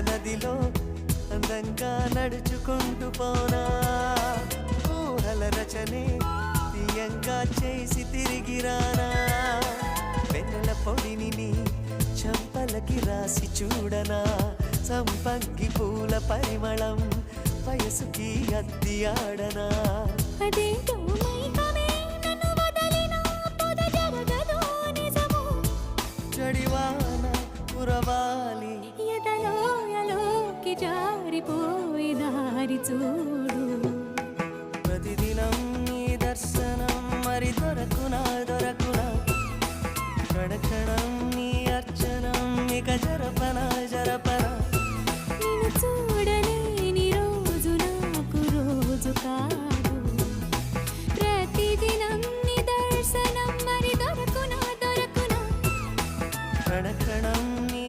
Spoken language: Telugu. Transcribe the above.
నదిలో అందంగా నడుచుకుంటూ పోనా? ఊహల రచనే తీయంగా చేసి తిరిగి రానా? వెన్నెల పొడిని చంపలకి రాసి చూడనా? సంపంగి పూల పరిమళం వయసుకి అద్ది ఆడనా? నిజము. జడివాన కురవాలి చూడు. ప్రతిదినం నీ దర్శనం మరి దొరకునా దొరకునా? క్షణక్షణం నీ అర్చనం ఇక జరపనా జరపనా? నిన్ను చూడలేని రోజు నాకు రోజు కాదు. ప్రతిదినం నీ దర్శనం మరి దొరకునా దొరకునా? క్షణక్షణం